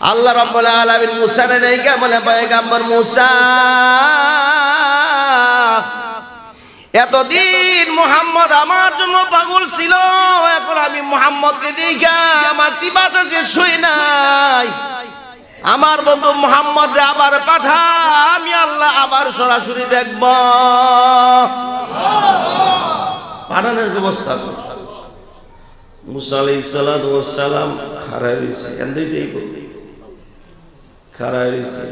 আল্লাহ রাব্বুল আলামিন মুসার রেখে বলে, পয়গাম্বর মুসা, এতদিন মোহাম্মদ আমার জন্য পাগল ছিল, এখন আমি মোহাম্মদকে দেখা আমার তিবাটা শেষ হই নাই। আমার বন্ধু মোহাম্মদ আবার পাঠা আমি আল্লাহ আবার সরাসরি দেখব। পাঠানোর ব্যবস্থা মুসা আলাই সালাম খারাই হয়েছে এমনিতেই খারাই হয়েছে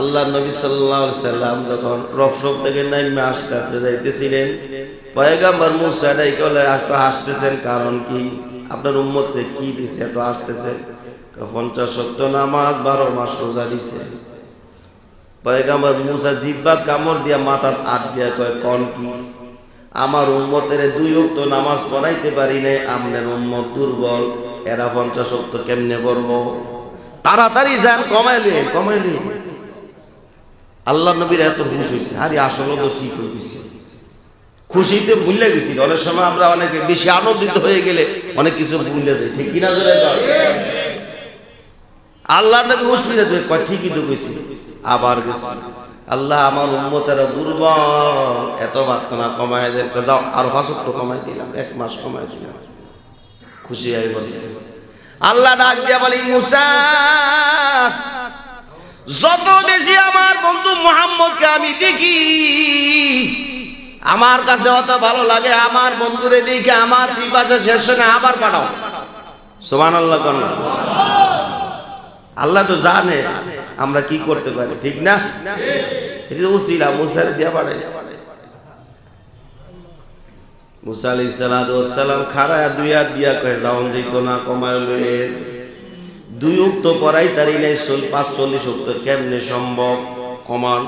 আল্লাহ নবী সাল্লাহ সাল্লাম যখন রফরফ থেকে নাইমে আস্তে আস্তে যাইতেছিলেন, পয়গাম্বর মুসা ডাইকে বলে আসতে আসতেছেন, কারণ কি? আপনার উম্মতকে কি দিছে? এত আসতেছে? পঞ্চাশ সত্য নামাজ, বারো মাস রোজা দিছে। পয়গাম্বর মুসা জিব্বাত কামড় দিয়া মাথার হাত দিয়া কয়, কন কি? আমার উম্মতের দুই অক্ত নামাজ পড়াইতে পারি নাই আমনের উম্মত দুর্বল, এরা পঞ্চাশ অক্ত কেমনে পড়ব? তাড়াতাড়ি যান, কমাইলে কমাইলে। আল্লাহ নবীর এত খুশ হয়েছে। আরে, আসলে তো ঠিক হয়ে গেছে খুশিতে ভুলে গেছি। অনেক সময় আমরা অনেকে বেশি আনন্দিত হয়ে গেলে অনেক কিছু ভুলে যাই। ঠিক কিনা জোরে আল্লাহ নবী খুশ ফিরেছে কয়, ঠিকই তো গেছি আবার গেছি। আল্লাহ আমার উম্মতেরা দুর্বল। এত প্রার্থনা কমায় দেন। যাও আরও পাঁচত্ব কমাই দিলাম। এক মাস কমাই দিলাম। খুশি হয়ে বলছে। আল্লাহ ডাক দিয়া বলি, মুসা, যত বেশি আমার বন্ধু মোহাম্মদকে আমি দেখি, আমার কাছে অত ভালো লাগে, আমার বন্ধুরে দেখে আমার শেষ আবার পাঠাও সোমান আল্লাহ আল্লাহ তো জানে আমরা কি করতে পারি, ঠিক না? এটা উচিলা মুসারে দিয়া পাঠাইছে মুসা আলাই সালাম দুই হাত দিয়া কয়ে যাওন যেত না কমায় লইলেন দুই উক্ত পড়াই তারি নাই পাঁচ চল্লিশ উক্ত, কেমনে সম্ভব? কমান।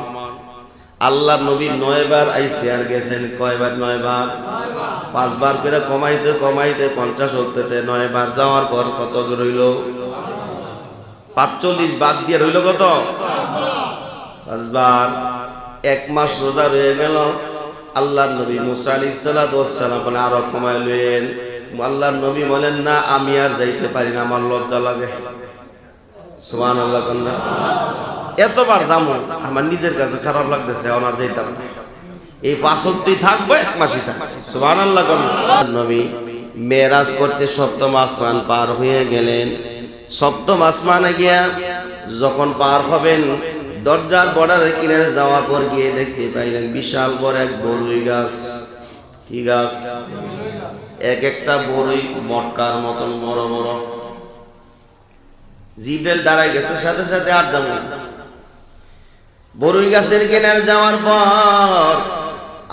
আল্লাহ নবী নয়বার আইসে আর গেছেন, কয়বার? নয়বার। পাঁচবার করে কমাইতে কমাইতে পঞ্চাশ উক্ততে নয়বার যাওয়ার পর কত রইল পাঁচচল্লিশ বাদ দিয়ে রইল কত? পাঁচবার। এক মাস রোজা রয়ে গেল। আল্লাহ নবী মুসা আলী সালাম বলে, আরও কমাইলেন। আল্লাহ নবী বলেন, না, আমি আর যাইতে পারি না, আমার লজ্জা লাগে। সুমান আল্লাহ এতবার যাব, আমার নিজের কাছে খারাপ লাগতেছে ওনার যাইতাম না। এই পাঁচত্বই থাকব, এক মাসই থাকব সুমান আল্লাহ নবী মেরাজ করতে সপ্তম আসমান পার হয়ে গেলেন। সপ্তম আসমানে গিয়া যখন পার হবেন দরজার বর্ডারে কিনারে যাওয়ার পর গিয়ে দেখতে পাইলেন বিশাল বড় এক বরুই গাছ। কি গাছ? এক একটা বড়ই মটকার মতন বড় বড়। জিব্রেল দাঁড়ায় গেছে, সাথে সাথে আর যাব না। বড়ই গাছের কেনার যাওয়ার পর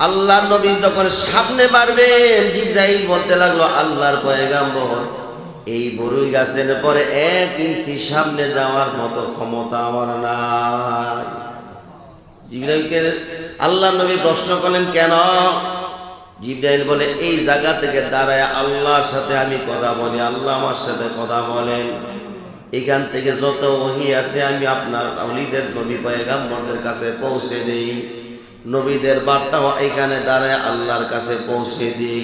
আল্লাহ নবী যখন সামনে পারবেন জিব্রাইল বলতে লাগল, আল্লাহর পয়গাম্বর এই বড়ই গাছের পরে এক ইঞ্চি সামনে যাওয়ার মতো ক্ষমতা আমার নাই। জিব্রাইলকে আল্লাহ নবী প্রশ্ন করলেন, কেন? জিব্রাইল বলে, এই জায়গা থেকে দাঁড়ায় আল্লাহর সাথে আমি কথা বলি, আল্লাহ আমার সাথে কথা বলেন। এখান থেকে যত ওহি আছে, আমি আপনার অলিদের নবী, পয়গাম্বরদের কাছে পৌঁছে দিই। নবীদের বার্তা এখানে দাঁড়ায় আল্লাহর কাছে পৌঁছে দিই।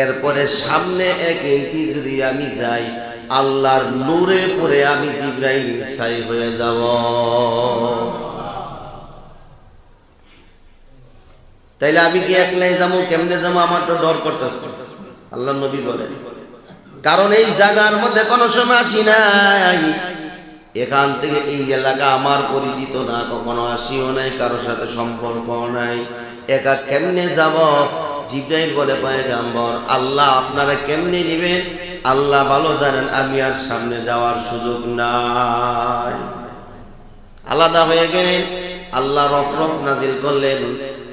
এরপরে সামনে এক ইঞ্চি যদি আমি যাই, আল্লাহর নূরে পরে আমি জিব্রাইল ছাই হয়ে যাব। তাইলে আমি কি একলাই যাব? কেমনে যাব? আমার তো ডর করতেছে। আল্লাহ নবী বলেন, কারণ এই জায়গার মধ্যে কোনো সময় আসি নাই। এখান থেকে এই এলাকা আমার পরিচিত না, কখনো আসিও নাই, কারোর সাথে সম্পর্ক নাই। একা কেমনে যাব? জিব্রাইল বলে, পয়গাম্বর, আল্লাহ আপনারা কেমনে নেবেন? আল্লাহ ভালো জানেন, আমি আর সামনে যাওয়ার সুযোগ নাই। আলাদা হয়ে গেলেন। আল্লাহ রফরফ নাজিল করলেন।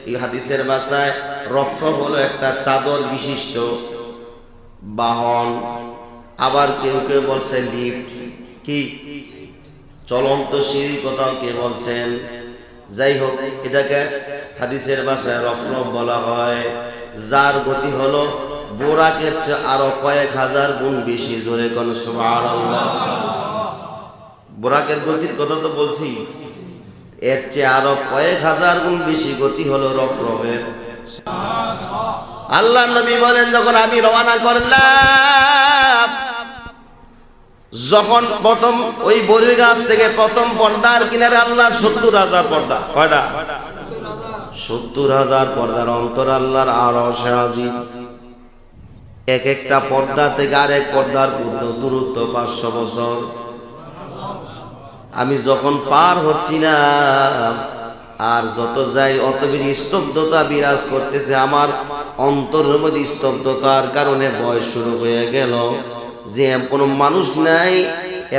এই হাদিসের ভাষায় রফরফ হলো একটা চাদর বিশিষ্ট বাহন। আবার কেউ কেউ বলছে লিফট। কি? চলন্ত সিঁড়ি কোথাও কে বলছেন? যাই হোক, এটাকে হাদিসের ভাষায় রফরফ বলা হয়। যার গতি হলো বোরাকের চেয়ে আরও কয়েক হাজার গুণ বেশি, জোরে বোরাকের গতির কথা তো বলছি, এর চেয়ে আরও কয়েক হাজার গুণ বেশি গতি হলো রফরফের আল্লাহ নবী বলেন, যখন আমি রওনা করলাম, যখন প্রথম ওই বরুই গাছ থেকে প্রথম পর্দার কিনারে আল্লাহ সত্তর হাজার পর্দা, কয়টা? সত্তর হাজার পর্দার অন্তর আল্লাহর আরও আজিম এক একটা পর্দা থেকে আরেক পর্দার পূর্ণ দূরত্ব পাঁচশো বছর। আমি যখন পার হচ্ছি না আর যত যাই অত বেশি স্তব্ধতা বিরাজ করতেছে আমার অন্তরের মধ্যে স্তব্ধতার কারণে বয়স শুরু হয়ে গেল। যে কোনো মানুষ নাই,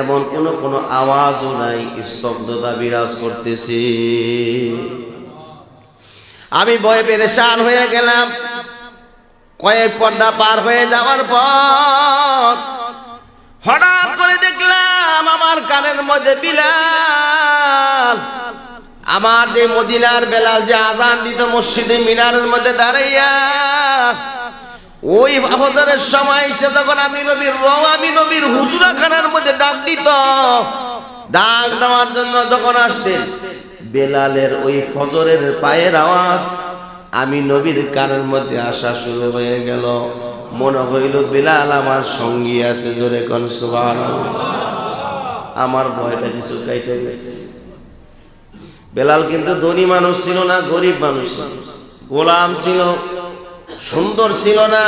এমন কোনো কোনো আওয়াজও নাই, স্তব্ধতা বিরাজ করতেছে। আমি ভয়ে পেরেশান হয়ে গেলাম। কয়েক পর্দা পার হয়ে যাওয়ার পর হঠাৎ করে দেখলাম আমার কানের মধ্যে বিলাল, আমার যে মদিনার বেলাল যে আজান দিত মসজিদে মিনারের মধ্যে দাঁড়াইয়া, ওই ফজরের সময় সে যখন আমি নবীর আমি নবীর হুজুরাখানার মধ্যে ডাক দিত, ডাক দেওয়ার জন্য যখন আসতেন বেলালের ওই ফজরের পায়ের আওয়াজ আমি নবীর কানের মধ্যে আসা শুরু হয়ে গেল। মনে হইল বেলাল আমার সঙ্গী আছে, জোরে কোন আমার ভয়টা কিছু কাইটে গেছে। বেলাল কিন্তু ধনী মানুষ ছিল না, গরিব মানুষ। গোলাম ছিল, সুন্দর ছিল না,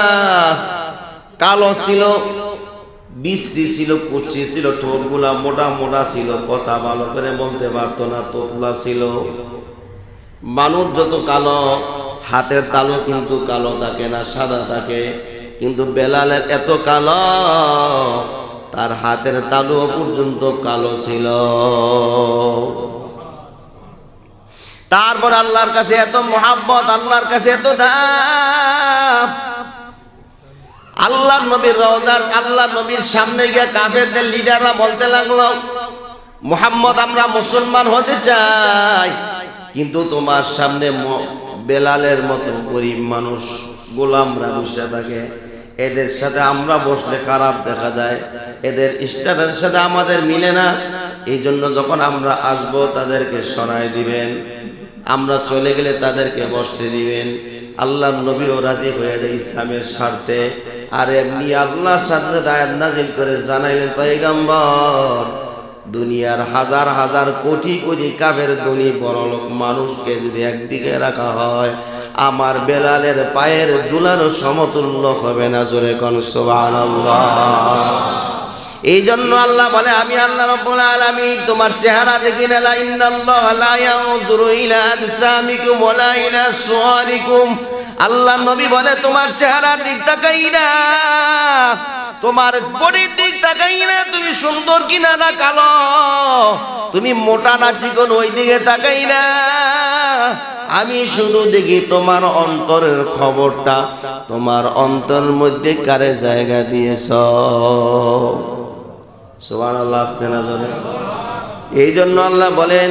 কালো ছিল। বিশ্রী ছিল কুচি ছিল ঠোঁটগুলা মোটা মোটা ছিল, কথা ভালো করে বলতে পারতো না, তোতলা ছিল। মানুষ যত কালো, হাতের তালু কিন্তু কালো থাকে না, সাদা থাকে। কিন্তু বেলালের এত কালো, তার হাতের তালু পর্যন্ত কালো ছিল। তারপর আল্লাহর কাছে এত মোহাব্বত, আল্লাহর কাছে এত দাম আল্লাহ নবীর রওজার, আল্লাহ নবীর সামনে গিয়ে কাফেরদের লিডাররা বলতে লাগল, মোহাম্মদ, আমরা মুসলমান হতে চাই, কিন্তু তোমার সামনে বেলালের মতো গরিব মানুষ, গোলামরা বসে থাকে। এদের সাথে আমরা বসলে খারাপ দেখা যায়। এদের স্ট্যাটাসের সাথে আমাদের মিলে না। এই জন্য যখন আমরা আসব, তাদেরকে সরাই দিবেন। আমরা চলে গেলে তাদেরকে বসতে দিবেন। আল্লাহ নবীও রাজি হয়ে যায় ইসলামের স্বার্থে। আর এমনি আল্লাহর সাথে রায়াত নাজিল করে জানাইলেন পয়গাম্বর, দুনিয়ার হাজার হাজার কোটি কোটি কাবের ধনী বড়লোক মানুষকে যদি একদিকে রাখা হয়, আমার বেলালের পায়ের দুলারও সমতুল্য হবে না জোরে কোন এই জন্য আল্লাহ বলে, আমি আল্লাহ রব্বুল আলামিন তোমার চেহারা দেখি না, লা ইন্নাল্লাহ লা ইয়ানজুরু ইলা আজসামিকুম ওয়ালা ইলা সুওয়ারিকুম আল্লাহ নবী বলে, তোমার চেহারার দিক তাকাই না। তোমার বডির দিক তাকাই না। তুমি সুন্দর কিনা না কালো? তুমি মোটা না চিকন, ওই দিকে তাকাই না। আমি শুধু দেখি তোমার অন্তরের খবরটা। তোমার অন্তরের মধ্যে কারে জায়গা দিয়েছ? সোমান আল্লাহ আসতে না এই জন্য আল্লাহ বলেন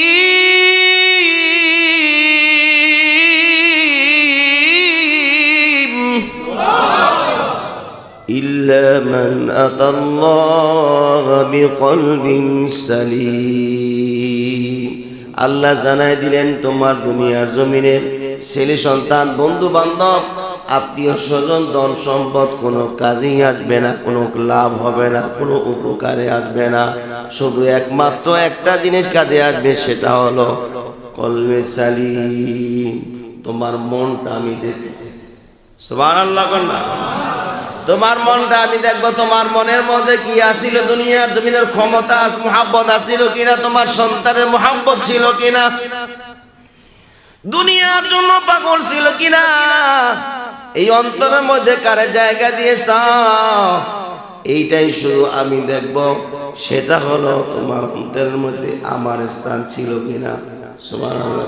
إلا من أتى الله بقلب سليم আল্লাহ জানাই দিলেন তোমার দুনিয়ার জমিনের ছেলে সন্তান বন্ধু বান্ধব আত্মীয় স্বজন ধন সম্পদ কোনো কাজেই আসবে না কোনো লাভ হবে না কোনো উপকারে আসবে না শুধু একমাত্র একটা জিনিস কাজে আসবে সেটা হলো কলমে সালিম তোমার মনটা আমি দেখি সুবহানাল্লাহ কন্যা তোমার মনটা আমি দেখব, তোমার মনের মধ্যে কি আসিল দুনিয়ার জমিনের ক্ষমতা, মোহাব্বত আসিল কিনা, তোমার সন্তানের মোহাব্বত ছিল কিনা? দুনিয়ার জন্য পাগল ছিল কিনা? এই অন্তরের মধ্যে কারে জায়গা দিয়েছ এইটাই শুধু আমি দেখব, সেটা হলো তোমার অন্তরের মধ্যে আমার স্থান ছিল কিনা? সুবহানাল্লাহ।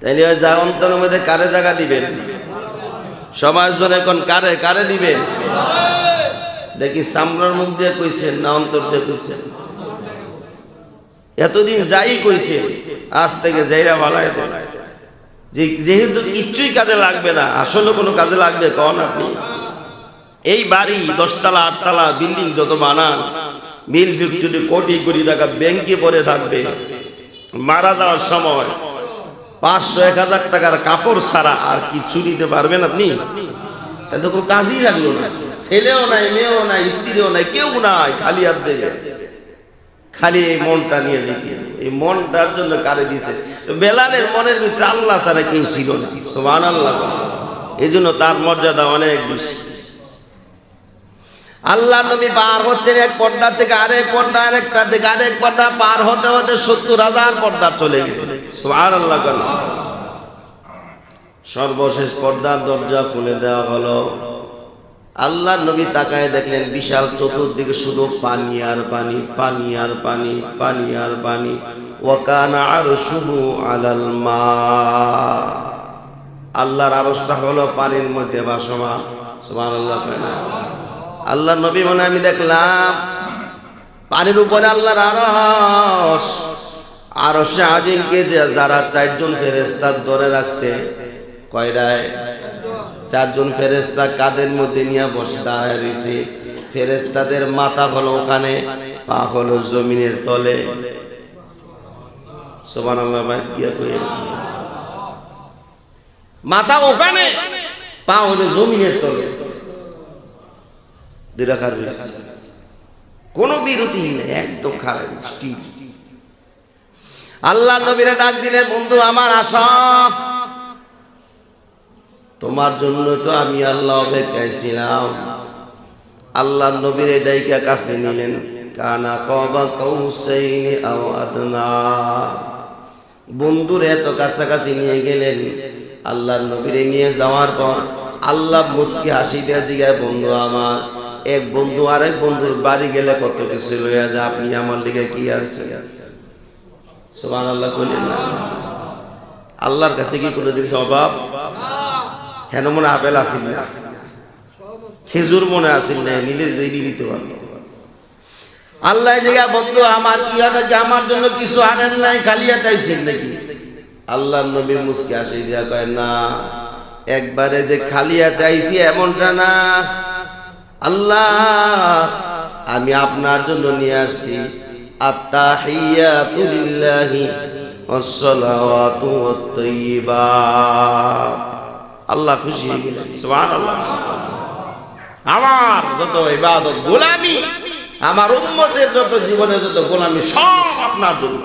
তাইলে যা অন্তরের মধ্যে কারে জায়গা দিবেন? সবার জন্য এখন কারে কারে দিবে? দেখি সামরার মুখ দিয়ে কইছেন না অন্তর দিয়ে কইছেন এতদিন যাই কইছে, আজ থেকে যাইরা দেন যে, যেহেতু কিচ্ছুই কাজে লাগবে না, আসলে কোনো কাজে লাগবে কন আপনি? এই বাড়ি দশতলা, আটতলা, বিল্ডিং যত বানান, মিল ফ্যাক্টরি কোটি কোটি টাকা ব্যাংকে পরে থাকবে, মারা যাওয়ার সময় পাঁচশো, এক হাজার টাকার কাপড় ছাড়া আর কি চুরিতে পারবেন আপনি? তাহলে তো কোনো কাজই লাগল না। ছেলেও নাই, মেয়েও নাই, স্ত্রীও নাই, কেউ নাই, খালি আর দেবে। খালি এই মনটা নিয়ে যেতে এই মনটার জন্য কারে দিছে? তো বেলালের মনের ভিতরে আল্লাহ ছাড়া কেউ ছিল না। সোমান আল্লাহ এই জন্য তার মর্যাদা অনেক বেশি। আল্লাহ নবী পার হচ্ছেন এক পর্দা থেকে আরেক পর্দা, আরেকটা থেকে আরেক পর্দা, পার হতে হতে সত্তর হাজার পর্দা চলে গেল। সোমান আল্লাহ সর্বশেষ পর্দার দরজা খুলে দেওয়া হলো। আল্লাহ নবী তাকায় দেখলেন বিশাল চতুর্দিকে শুধু পানি আর পানি পানি আর পানি পানি আর পানি। ওয়াকানা আর শুধু আলাল মা। আল্লাহর আরসটা হলো পানির মধ্যে বাসমান আল্লাহ আল্লাহ নবী মনে আমি দেখলাম, পানির উপরে আল্লাহর আরস আরসে আজিমকে যে যারা চারজন ফেরেস্তার ধরে রাখছে, কয়টায়? চারজন ফেরেস্তা কাদের মধ্যে নিয়ে বসে দাঁড়ায় রয়েছে? ফেরেস্তাদের মাথা হলো ওখানে, পা হলো জমিনের তলে। সোমান মাথা ওখানে, পা হলো জমিনের তলে। দুরাকার রয়েছে। কোনো বিরতি নেই, একদম খারাপ, স্টিল। আল্লাহ নবীরা ডাক দিলেন বন্ধু, আমার আশা তোমার জন্য তো আমি আল্লাহ অপেক্ষায় ছিলাম। আল্লাহ নবীর ডাইকা কাছে নিলেন, কানা কবা কৌসাইনি বন্ধুর এত কাছাকাছি নিয়ে গেলেন, আল্লাহ নবীরে নিয়ে যাওয়ার পর আল্লাহ মুস্কি হাসি দেওয়া জিগায়, বন্ধু আমার, এক বন্ধু আরেক বন্ধুর বাড়ি গেলে কত কিছু লইয়া যা, আপনি আমার লিগে কি আছে না। আল্লাহর কাছে কি কোনোদিন অভাব হেন মনে আপেল আসিল না। খেজুর মনে আসিল না, নিলে নিতে পারত। আল্লাহ জায়গা বন্ধু, আমার কি নাকি আমার জন্য কিছু আনেন নাই খালিয়া তাইছেন নাকি? আল্লাহ নবী মুসকে আসি দিয়া কয়, না, একবারে যে খালিয়া তাইছি এমনটা না। আল্লাহ, আমি আপনার জন্য নিয়ে আসছি। আত্তাহিয়াতু লিল্লাহি ওয়াসসালাওয়াতু ওয়াত-তাইয়্যিবাত আল্লাহ খুশি সুবহানাল্লাহ। আমার যত ইবাদত, গোলামি, আমার উম্মতের যত জীবনে যত গোলামি, সব আপনার জন্য।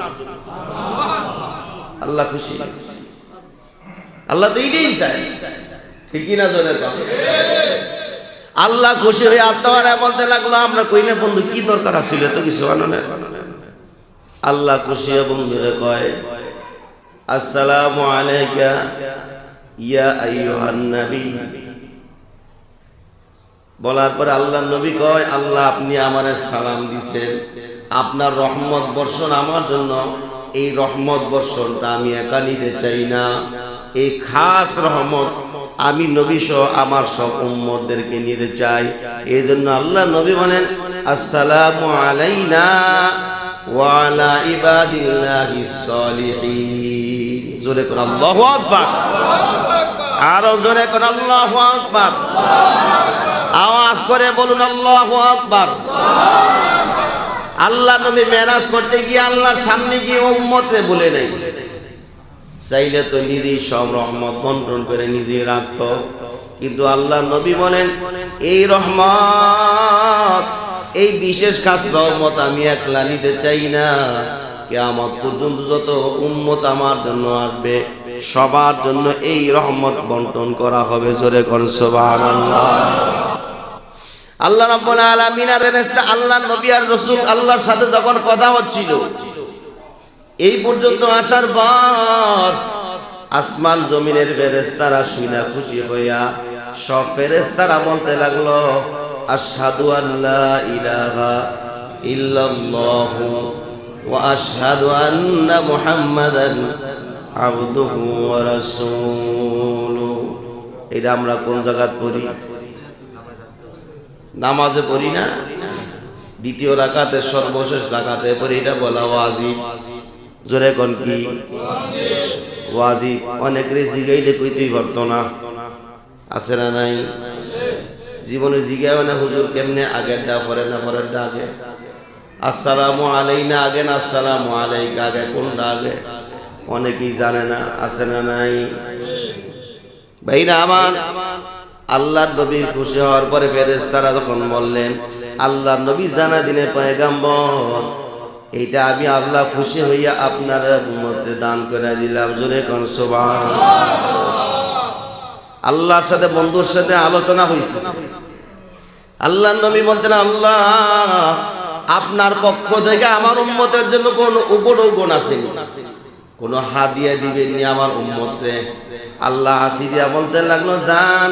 আল্লাহ খুশি আল্লাহ তো এটাই চায়। ঠিকই না জনের আল্লাহ খুশি হয়ে আত্মারা বলতে লাগল, আমরা কই বন্ধু, কি দরকার আছিল তো কিছু আননের আল্লাহ খুশি হয়ে বন্ধুরে কয়, আসসালামু আলাইকা ইয়া আইয়ুহান নবী। বলার পরে আল্লাহ নবী কয়, আল্লাহ আপনি আমারে সালাম দিছেন। আপনার রহমত বর্ষণ আমার জন্য। এই রহমত বর্ষণটা আমি একা নিতে চাই না। এই খাস রহমত আমি নবী সহ আমার সব উম্মতদেরকে নিতে চাই। এই জন্য আল্লাহ নবী বলেন, আসসালামু আলাইনা ওয়া আলা ইবাদিল্লাহিস সালিহিন। জোরে করে আল্লাহু আকবার। আরও জোরে করে আল্লাহু আকবার। আওয়াজ করে বলুন আল্লাহু আকবার। আল্লাহ নবী মেরাজ করতে গিয়ে আল্লাহর সামনে গিয়ে উম্মতে বলে নাই চাইলে তো নিজেই সব রহমত বন্টন করে নিজেই রাখত। কিন্তু আল্লাহ নবী বলেন, এই রহমত এই বিশেষ খাস রহমত আমি একলা নিতে চাই না। কেয়ামত পর্যন্ত যত উম্মত আমার জন্য আসবে, সবার জন্য এই রহমত বন্টন করা হবে, জোরে আল্লাহ আল্লাহ নবী আর রাসূল আল্লাহর সাথে যখন কথা হচ্ছিল, এই পর্যন্ত আসার পর আসমান জমিনের ফেরেশতারা শুনা খুশি হইয়া সব ফেরেশতারা বলতে লাগল আশহাদু আল্লা ইলাহা ইল্লাল্লাহু ওয়া আশহাদু আন্না মুহাম্মাদান আবদুহু ওয়া রাসূলুহু এটা আমরা কোন জায়গাত পড়ি? নামাজে পড়ি না? দ্বিতীয় রাকাতের সর্বশেষ রাকাতে পড়ি, এটা বলা ওয়াজিব। জোরে কোন কি? ওয়াজি অনেক রে জিগাইলে কইতেই পারতো না আছে না নাই? জীবনে জিগায় না হুজুর কেমনে আগের ডা, পরের না পরের ডা আগে? আসসালামু আলাইনা আগে না আসসালামু আলাইকা আগে? কোনটা আগে? অনেকেই জানে না, আছে না নাই? ভাইরা আমার, আল্লাহর নবী খুশি হওয়ার পরে ফেরেশতারা যখন বললেন, আল্লাহর নবী জানা দিনে পয়গাম্বর, এইটা আমি আল্লাহ খুশি হইয়া আপনার মধ্যে দান করে দিলাম। জোরে কোন আল্লাহর সাথে, বন্ধুর সাথে আলোচনা হয়েছে আল্লাহ নবী বলতেন, আল্লাহ, আপনার পক্ষ থেকে আমার উম্মতের জন্য কোন উপডৌকন আসেনি কোন হাদিয়া দিবেননি আমার উম্মতরে? আল্লাহ হাসি দিয়া বলতে লাগল, জান,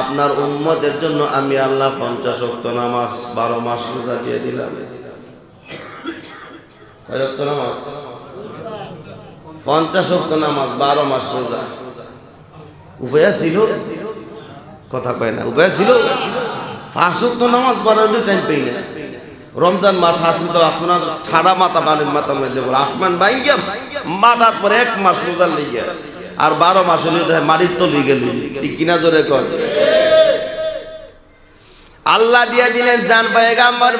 আপনার উম্মতের জন্য আমি আল্লাহ পঞ্চাশ অক্ত নামাজ, বারো মাস রোজা দিয়ে দিলাম। নামাজ? পঞ্চাশ অক্ত নামাজ, বারো মাস রোজা। উপায়া ছিল। কথা কয় না উপায় ছিল। পাঁচ অক্ত নামাজ পড়ার টাইম পেই না রমজান মাস তো আসমান ঠাডা মাথা বানের মাথা পড়ে আসমান বাই গিয়া মাথার পরে এক মাস রোজার লিগে আর বারো মাস হলে তো মাটির তো লিগে ঠিক কিনা জোরে কর আল্লাহ দিয়া দিলেন জান পায়গাম্বর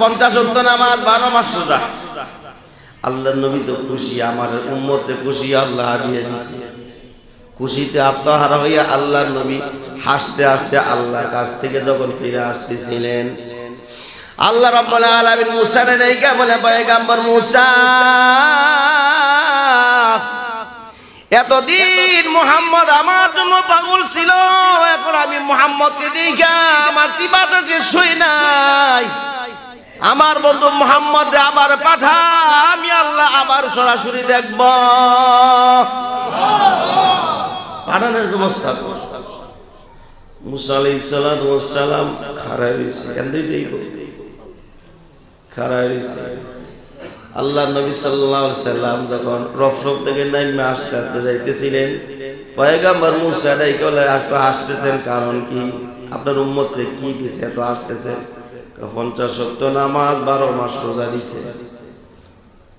পঞ্চাশ অক্ত নামাজ, বারো মাস রোজা। আল্লাহ নবী তো খুশি, আমার উম্মতে খুশি, আল্লাহ দিয়ে দিছে। খুশিতে আত্মহারা হইয়া আল্লাহর নবী হাসতে হাসতে আল্লাহর কাছ থেকে যখন ফিরে আসতেছিলেন, আল্লাহ রাব্বুল আলামিন মুসারে নেইকা বলে, পয়গাম্বর মুসা, এতদিন মোহাম্মদ আমার জন্য পাগল ছিল, এখন আমি মোহাম্মদকে দেখা আমার টিবাটা শেষ হই নাই। আমার বন্ধু মোহাম্মদ আবার পাঠা, আমি আল্লাহ আবার সরাসরি দেখব। পাঠানোর ব্যবস্থা মুসা আলাইহিস সালাম খারাপ হয়েছে এন্দেই হয়েছে আল্লাহ নবী সাল্লাহ সাল্লাম যখন রফরফ থেকে নাইমে আস্তে আস্তে যাইতেছিলেন, পয়গাম্বর মুসা ডাইকলে এত আসতেছেন, কারণ কি? আপনার উম্মতরে কি দিছে, এত আসতেছেন পঞ্চাশ সত্য নামাজ, বারো মাস রোজা দিছে।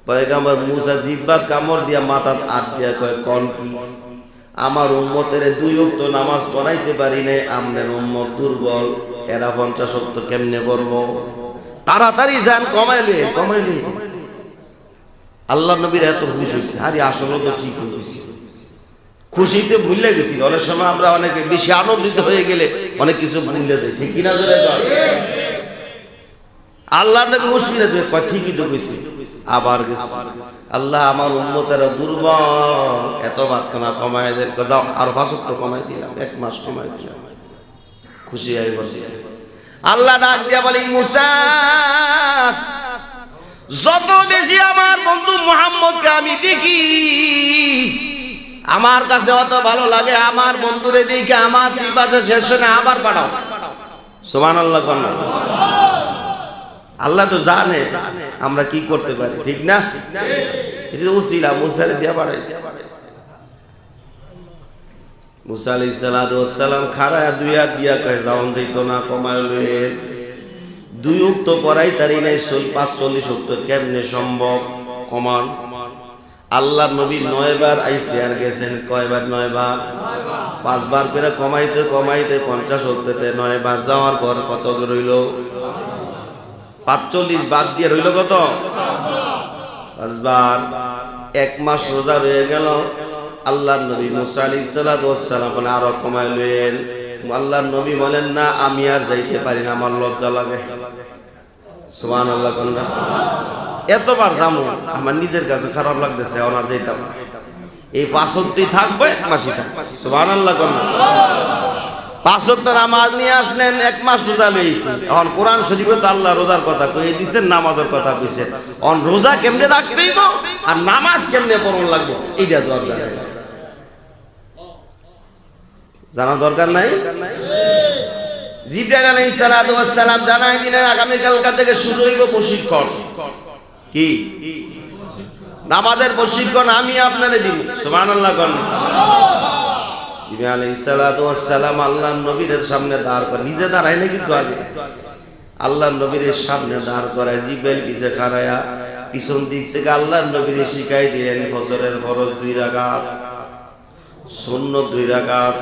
পয়গাম্বর মুসা জিব্বাত কামড় দিয়া মাথাত হাত দিয়া কয়, কন কি? আমার উম্মতের দুই অক্ত নামাজ পড়াইতে পারি নাই, আমনের উম্মত দুর্বল। এরা পঞ্চাশ অক্ত কেমনে পড়ব? তাড়াতাড়ি যান কমাইলে কমাইলে আল্লাহ নবীর এত খুশি হয়েছে। আরে আসলে তো ঠিক হয়েছে খুশিতে ভুলে গেছি। অনেক সময় আমরা অনেকে বেশি আনন্দিত হয়ে গেলে অনেক কিছু ভুলে দেয় ঠিক কিনা আল্লাহ নবী খুশি আছে। ঠিকই তো গেছি আবার গেছি। আল্লাহ আমার উন্মতের দুর্বল। এত প্রার্থনা কমাই দেন। যাও, আর ফাঁসত্ব কমাই দিলাম, এক মাস কমাই দিলাম। খুশি হয়ে বসে আল্লাহ ডাক দিয়া বলি, মুসা, যত বেশি আমার বন্ধু মোহাম্মদকে আমি দেখি, আমার কাছে অত ভালো লাগে, আমার বন্ধুরে দেখে আমার ত্রিপাশে শেষ না, আবার পাঠাও। সোমান আল্লাহ আল্লাহ তো জানে আমরা কি করতে পারি, ঠিক না? দিয়া না দুই তারি নাই কেমনে সম্ভব? কমান। আল্লাহ নবী নয়বার আইসে আর গেছেন কয়বার, নয়বার? পাঁচবার করে কমাইতে কমাইতে পঞ্চাশ উক্ততে নয়বার যাওয়ার পর কত রইল পাঁচচল্লিশ বাদ দিয়ে রইল কত? পাঁচবার। এক মাস রোজা রয়ে গেল। আল্লাহ নবী মুসা আলী সালাম বলে আরও কমাই লইলেন আল্লাহ নবী বলেন, না, আমি আর যাইতে পারি না, আমার লজ্জা লাগে। সুবহান আল্লাহ এতবার যাব, আমার নিজের কাছে খারাপ লাগতেছে ওনার যাইতাম এই পাঁচটি থাকবে, এক মাসই থাকবে। সুবহান আল্লাহ পাঁচক নামাজ নিয়ে আসলেন, এক মাস রোজা লইছি এখন কোরআন শরীফে তো আল্লাহ রোজার কথা কই দিছেন, নামাজের কথা কইছেন অন রোজা কেমনে রাখতেইব আর নামাজ কেমনে পড়ন লাগবে, এইটা তো আর জানা। জানা দরকার নাই? জিব্রাইল আলাইহিস সালাতু ওয়াস সালাম জানাই দিলেন আগামী কালকা থেকে শুরু হইব প্রশিক্ষণ। কি? নামাজের প্রশিক্ষণ আমি আপনারে দিব। সুবহানাল্লাহ কোন। ইবনে আলাইহিস সালাতু আল্লাহর নবীর সামনে দাঁড় করে। নিজে দাঁড়ায় না কিন্তু আগে। আল্লাহর নবীর সামনে দাঁড় করায় জিব্রাইল কিসে খারায়া পিছন দিক থেকে আল্লাহর নবীর শিখাই দিলেন, ফজরের ফরজ দুই রাকাত শূন্য দুই রাকাত,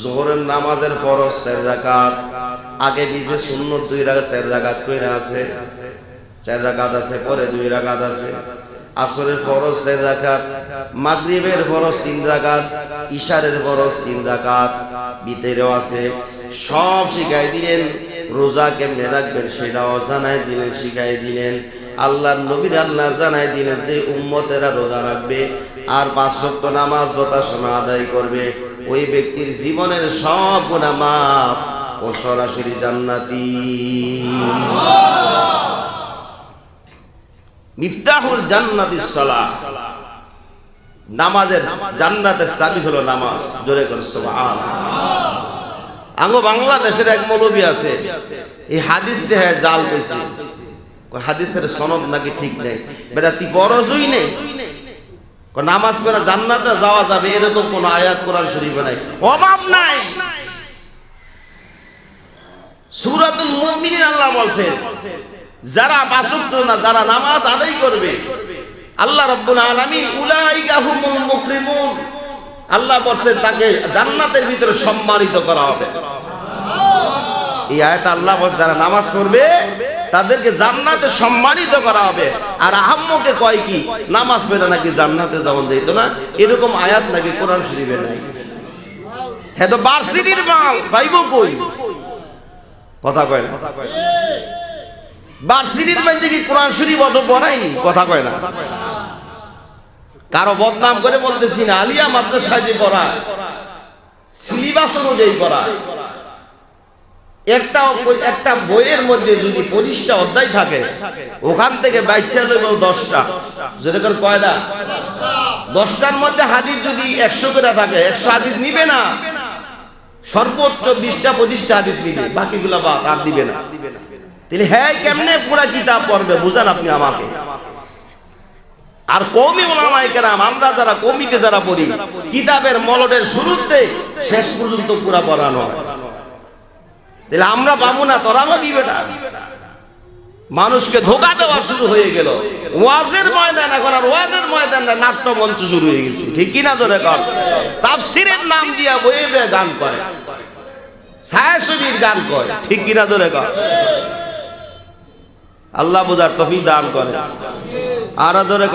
জোহরের নামাজের ফরজ চার রাকাত, আগে পিছে শূন্য দুই রাকাত, চার রাকাত কইরা আছে, চার রাকাত আছে, পরে দুই রাকাত আছে। আসরের ফরজ চার রাকাত, মাগরিবের ফরজ তিন রাকাত ইশারের ফরজ তিন রাকাত। ভিতরেও আছে। সব শিখাই দিলেন। রোজা কেমনে রাখবেন সেটাও জানাই দিলেন, শিখাই দিলেন। আল্লাহর নবীর আল্লাহ জানাই দিলেন যে উম্মতেরা রোজা রাখবে আর পাঁচ ওয়াক্ত নামাজ যথাসময় আদায় করবে। ওই ব্যক্তির জীবনের সব গুণা মাপ ও সরাসরি জান্নাতি। মিফতাহুল জান্নাতিস সালাহ। নামাজের জান্নাতের চাবি হলো নামাজ। জোরে করে সুবহান আঙ্গো বাংলাদেশের এক মৌলবী আছে, এই হাদিস রে হ্যাঁ জাল কইছে হাদিসের সনদ নাকি ঠিক নেই? বেটা তুই বড়জই নেই। কয়, নামাজ পড়া জান্নাতে যাওয়া যাবে, এরকম কোন আয়াত কোরআন শরীফে নাই। অভাব নাই। সূরাতুল মুমিনিন আল্লাহ বলছেন যারা বাসুক্ত না, যারা নামাজ আদায় করবে, আল্লাহ রাব্বুল আলামিন উলাইকা হুমুল মুকরিমুন। আল্লাহ বলছেন তাকে জান্নাতের ভিতরে সম্মানিত করা হবে। এই আয়াত আল্লাহ বলছে, যারা নামাজ পড়বে, তাদেরকে জান্নাতে সম্মানিত করা হবে। আর আহাম্মকে কয় কি, নামাজ পড়ে নাকি জান্নাতে যেমন দিত না? এরকম আয়াত নাকি কোরআন শরীফে নাই। হ্যাঁ তো বার্সিটির মাল, পাইব কই? কথা কয় না? বার্সিটির মধ্যে কি কোরআন শরীফ অত বনায়নি কথা কয় না। কারও বদনাম করে বলতেছি না, আলিয়া যে পড়ায় সিলেবাস অনুযায়ী পড়ায় একটা একটা বইয়ের মধ্যে যদি পঁচিশটা অধ্যায় থাকে, ওখান থেকে বাচ্চা লইব দশটা। যেরকম কয়টা দশটার মধ্যে হাদিস যদি একশো করে থাকে, একশো হাদিস নিবে না। সর্বোচ্চ বিশটা, পঁচিশটা হাদিস নিবে, বাকিগুলো বাদ, আর দিবে না। তাহলে হ্যাঁ কেমনে পুরা কিতাব পড়বে? বুঝান আপনি আমাকে। আর কৌমি ওলামায়ে আমরা যারা কমিতে যারা পড়ি, কিতাবের মলটের শুরুতে শেষ পর্যন্ত পুরা পড়ানো তাহলে আমরা পাবো না, তোরা পাবি বেটা। মানুষকে ধোকা দেওয়া শুরু হয়ে গেল। ওয়াজের ময়দান, এখন আর ওয়াজের ময়দান না নাট্য মঞ্চ শুরু হয়ে গেছে। ঠিক কিনা ধরে কর তাফসিরের নাম দিয়া বইয়ে গান করে। ছায়াছবির গান করে। ঠিক কিনা ধরে কর আল্লাহ বোঝার তফি দান করে। আর ধরে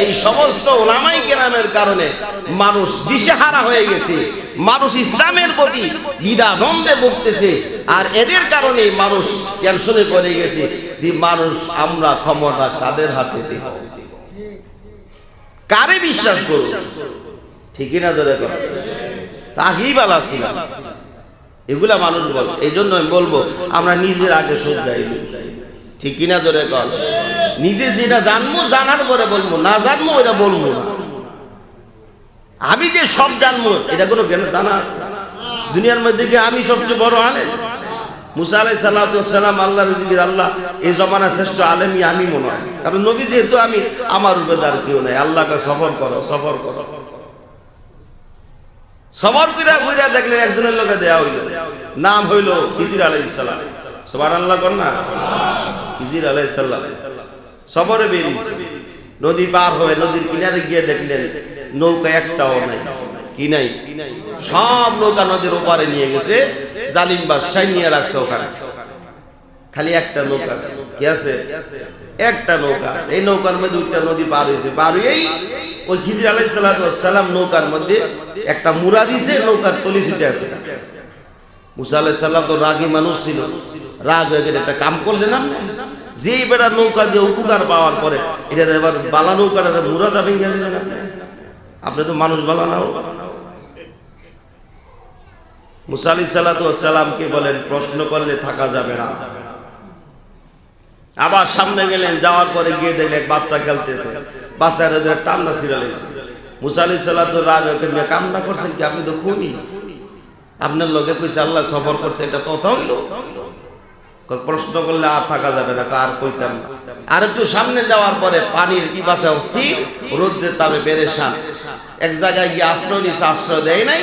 এই সমস্ত ওলামাই কেরামের কারণে মানুষ দিশেহারা হয়ে গেছে। মানুষ ইসলামের প্রতি দ্বিধা দ্বন্দ্বে ভুগতেছে। আর এদের কারণে মানুষ টেনশনে পড়ে গেছে যে মানুষ আমরা ক্ষমতা কাদের হাতে দেব? কারে বিশ্বাস করব? ঠিকই না ধরে কথা তাকেই বালা ছিল এগুলা মানুষ বল। এই জন্য আমি বলব, আমরা নিজের আগে শ্রদ্ধাই ঠিক কিনা ধরে কল নিজে যেটা জানব, জানার পরে বলব। না জানব এটা বলব না। আমি যে সব জানব, এটা কোনো জানা আছে? দুনিয়ার মধ্যে কি আমি সবচেয়ে বড় আলেম? মুসা আলাই সাল্লাম আল্লাহর আল্লাহ এই জমানা শ্রেষ্ঠ আলেমই আমি মনে হয়। কারণ নবী যেহেতু আমি, আমার রূপে আর কেউ নাই। আল্লাহকে সফর করো সফর করো। সবার কইরা কইরা দেখলেন একজনের লোকে দেয়া হইল। নাম হইল খিজির আলাইসাল্লাম সবার আল্লাহ কর না? খিজির আলাইসাল্লাম সবরে বেরিয়েছে। নদী পার হয়ে নদীর কিনারে গিয়ে দেখলেন নৌকা একটাও নাই, কি নাই? সব নৌকা নদীর ওপারে নিয়ে গেছে। জালিম বাদশাহ নিয়ে রাখছে ওখানে। খালি একটা নৌকা আছে। কি আছে? একটা নৌকা আছে। এই নৌকার মধ্যে দুইটা নদী পার হয়েছে। পার হয়েই ওই খিজির আলাই সাল্লাম নৌকার মধ্যে একটা মুরা দিছে, নৌকার তলি ছুটে আছে। মুসা আলাই সাল্লাম তো মানুষ ছিল। রাগ হয়ে গেলে একটা কাম বেটা নৌকা দিয়ে উপকার পাওয়ার পরে এটা এবার বালা নৌকাটা দিলেন আপনি। তো মানুষ বালা নাও মুসা আলি সাল্লামকে বলেন, প্রশ্ন করলে থাকা যাবে না। আবার সামনে গেলেন, যাওয়ার পরে গিয়ে দেখলেন বাচ্চা খেলতেছে। বাচ্চার ওদের টান্না ছিড়ালেছে মুসা আলি সাল্লাহ তো রাগ নিয়ে কামনা করছেন কি? আপনি তো খুবই আপনার লোকে কইছে, আল্লাহ সফর করছে, এটা কথা হইল। প্রশ্ন করলে আর থাকা যাবে না আর কইতাম। আর একটু সামনে যাওয়ার পরে পানির কি পিপাসা অস্থির? রোদ্রের তাবে বেড়ে পেরেশান এক জায়গায় গিয়ে আশ্রয় নিছে, আশ্রয় দেয় নাই,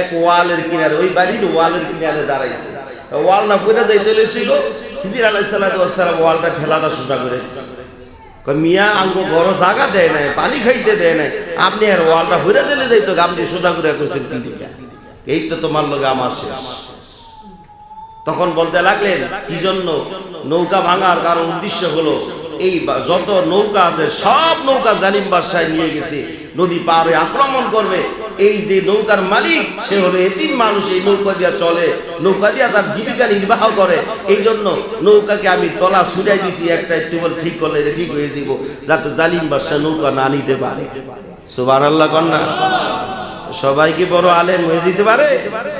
এক ওয়ালের কিনারে, ওই বাড়ির ওয়ালের কিনারে দাঁড়াইছে। ওয়ালটা পড়ে যাইতে লেছিল হিজির আলাইহিস সালাম ওয়ালটা ঠেলাটা সোজা করে মিয়া আঙ্গ বড় জায়গা দেয় নাই পানি খাইতে দেয় নাই। আপনি আর ওয়ালটা ঘুরে দিলে যাইতো আপনি সোজা করে কইছেন? এই তো তোমার লগে আমার শেষ। তখন বলতে লাগলেন, কি জন্য? নৌকা ভাঙার কারণ উদ্দেশ্য হলো এই যত নৌকা আছে, সব নৌকা জালিম বাদশায় নিয়ে গেছে। নদী পারে আক্রমণ করবে এই যে নৌকার মালিক, সে হলো এতিম মানুষ, এই নৌকা দিয়া চলে, নৌকা দিয়া তার জীবিকা নির্বাহ করে। এই জন্য নৌকাকে আমি তলা ছুটাই দিছি, একটা বলে ঠিক করলে এটা ঠিক হয়ে যাব যাতে জালিম বাদশাহ নৌকা না নিতে পারে। সুবান আল্লাহ কন্যা সবাই কি বড় আলেম হয়ে যেতে পারে?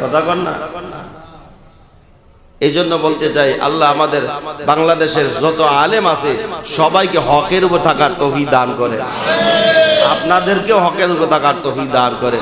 কথা কন্যা এই জন্য বলতে চাই, আল্লাহ আমাদের বাংলাদেশের যত আলেম আছে, সবাইকে হকের উপর থাকার তফি দান করে। আপনাদেরকেও হকের কথা কাটতে দাঁড় করে।